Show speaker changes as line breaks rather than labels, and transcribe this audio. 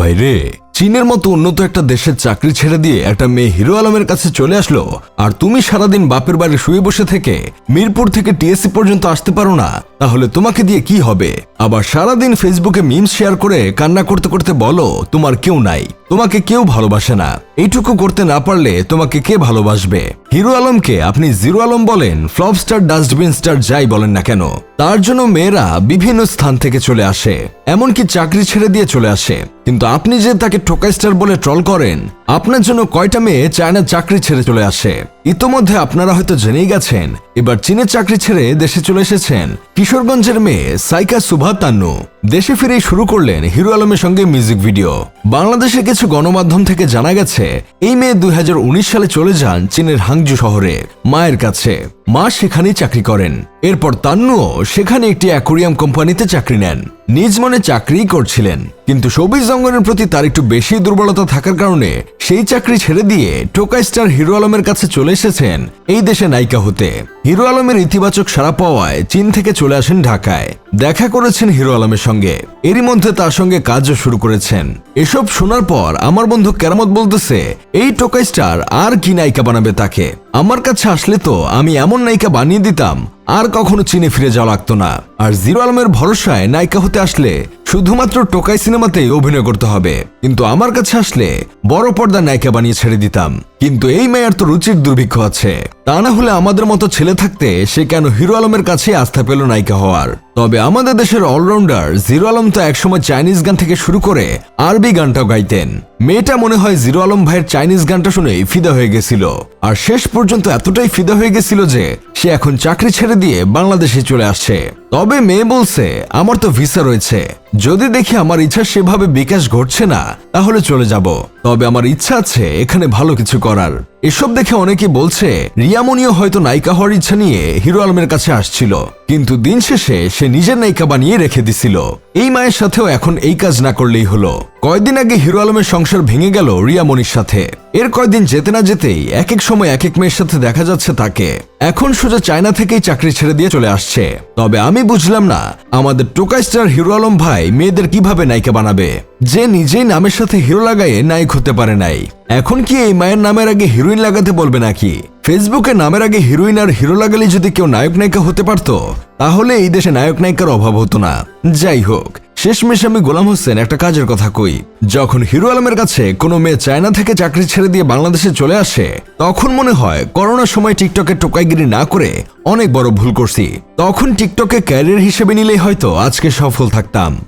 ভাইরে চীনের মতো উন্নত একটা দেশের চাকরি ছেড়ে দিয়ে একটা মেয়ে হিরো আলমের কাছে চলে আসলো, আর তুমি সারাদিন বাপের বাড়ি শুয়ে বসে থেকে মিরপুর থেকে টিএসসি পর্যন্ত আসতে পারো না, তাহলে তোমাকে দিয়ে কি হবে? আবার সারাদিন ফেসবুকে মিমস শেয়ার করে কান্না করতে করতে বলো, তোমার কেউ নাই। তোমাকে কেউ ভালোবাসে না। এইটুকু করতে না পারলে তোমাকে কে ভালোবাসবে? হিরো আলমকে আপনি জিরো আলম বলেন, ফ্লপ স্টার, ডাস্টবিন স্টার যাই বলেন না কেন। তার জন্য মেয়েরা বিভিন্ন স্থান থেকে চলে আসে, এমনকি চাকরি ছেড়ে দিয়ে চলে আসে। কিন্তু আপনি যে তাকে টোকাই স্টার বলে ট্রল করেন, আপনার জন্য কয়টা মেয়ে চায়না চাকরি ছেড়ে চলে আসে? ইতোমধ্যে আপনারা হয়তো জেনেই গেছেন, এবার চীনের চাকরি ছেড়ে দেশে চলে এসেছেন কিশোরগঞ্জের মেয়ে সাইকা সুভা তান্নু। দেশে ফিরেই শুরু করলেন হিরো আলমের সঙ্গে মিউজিক ভিডিও। বাংলাদেশের কিছু গণমাধ্যম থেকে জানা গেছে, এই মেয়ে দু হাজার উনিশ সালে চলে যান চীনের হাংজু শহরে, মায়ের কাছে। মা সেখানেই চাকরি করেন। এরপর তান্নুও সেখানে একটি অ্যাকোরিয়াম কোম্পানিতে চাকরি নেন। নিজ মনে চাকরিই করছিলেন। কিন্তু সবিজ জঙ্গনের প্রতি তার একটু বেশি দুর্বলতা থাকার কারণে সেই চাকরি ছেড়ে দিয়ে টোকা স্টার হিরো আলমের কাছে চলে এসেছেন এই দেশে নায়িকা হতে। হিরো আলমের ইতিবাচক সাড়া পাওয়ায় চীন থেকে চলে আসেন ঢাকায়। দেখা করেছেন হিরো আলমের সঙ্গে। এরই মধ্যে তার সঙ্গে কাজও শুরু করেছেন। এসব শোনার পর আমার বন্ধু কেরামত বলতেছে, এই টোকাই স্টার আর কি নায়িকা বানাবে তাকে? আমার কাছে আসলে তো আমি এমন নায়িকা বানিয়ে দিতাম, আর কখনো চীনে ফিরে যাওয়া লাগতো না। আর জিরো আলমের ভরসায় নায়িকা হতে আসলে শুধুমাত্র টোকাই সিনেমাতেই অভিনয় করতে হবে। কিন্তু আমার কাছে আসলে বড় পর্দা নায়িকা বানিয়ে ছেড়ে দিতাম। কিন্তু এই মেয়ের তো রুচির দুর্ভিক্ষ আছে। তা না হলে আমাদের মতো ছেলে থাকতে সে কেন হিরো আলমের কাছে আস্থা পেল নায়িকা হওয়ার? তবে আমাদের দেশের অলরাউন্ডার জিরো আলম তো একসময় চাইনিজ গান থেকে শুরু করে আরবি গানটাও গাইতেন। মেয়েটা মনে হয় জিরো আলম ভাইয়ের চাইনিজ গানটা শুনেই ফিদা হয়ে গেছিল। আর শেষ পর্যন্ত এতটাই ফিদা হয়ে গেছিল যে সে এখন চাকরি ছেড়ে দিয়ে বাংলাদেশে চলে আসছে। তবে মেয়ে বলছে, আমার তো ভিসা রয়েছে। যদি দেখি আমার ইচ্ছা সেভাবে বিকাশ ঘটছে না, তাহলে চলে যাব। তবে আমার ইচ্ছা আছে এখানে ভালো কিছু করার। এসব দেখে অনেকে বলছে, রিয়ামনিও হয়তো নায়িকা হওয়ার ইচ্ছা নিয়ে হিরো আলমের কাছে আসছিল। কিন্তু দিন শেষে সে নিজের নায়িকা বানিয়ে রেখে দিছিল। এই মায়ের সাথেও এখন এই কাজ না করলেই হলো। কয়দিন আগে হিরো আলমের সংসার ভেঙে গেল রিয়ামনির সাথে। এর কয়দিন যেতে না যেতেই এক এক সময় এক এক মেয়ের সাথে দেখা যাচ্ছে তাকে। এখন সোজা চায়না থেকেই চাকরি ছেড়ে দিয়ে চলে আসছে। তবে আমি বুঝলাম না, আমাদের টোকাই স্টার হিরো আলম ভাই মেয়েদের কীভাবে নায়িকা বানাবে। যে নিজেই নামের সাথে হিরো লাগায়ে নায়ক হতে পারে নাই। এখন কি এই মায়ের নামের আগে হিরোইন লাগাতে বলবে নাকি? ফেসবুকে নামের আগে হিরোইন আর হিরো লাগালে যদি কেউ নায়ক নায়িকা হতে পারতো, তাহলে এই দেশে নায়ক নায়িকার অভাব হতো না। যাই হোক, শেষমেশ আমি গোলাম হোসেন একটা কাজের কথা কই। যখন হিরো আলমের কাছে কোনো মেয়ে চায়না থেকে চাকরি ছেড়ে দিয়ে বাংলাদেশে চলে আসে, তখন মনে হয় করোনার সময় টিকটকে টোকাইগিরি না করে অনেক বড় ভুল করছি। তখন টিকটকে ক্যারিয়ার হিসেবে নিলেই হয়তো আজকে সফল থাকতাম।